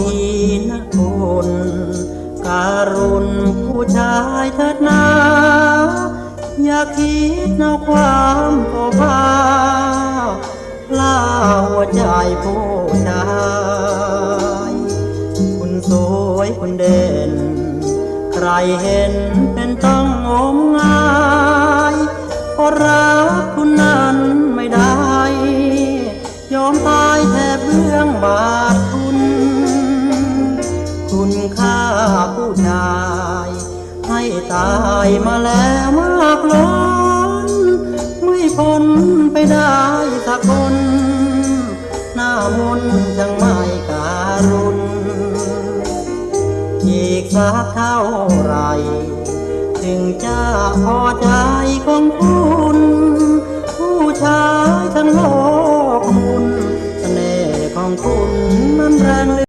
ทีนะคุณการุณผู้ชายเถิดนาอย่าคิดเอาความโกภาล่าหัวใจผู้ชายคุณสวยคุณเด่น ใครเห็นเป็นต้องงมงายเพราะรัก คุณค่าผู้ชาย ให้ตายมาแล้วมากล้น ไม่พ้นไปได้สักคน หน้ามนจังไม่การุณอีกสักเท่าไร ถึงจะพอใจของคุณผู้ชายทั้งโลกมุนเสน่ห์ของคุณมันแรง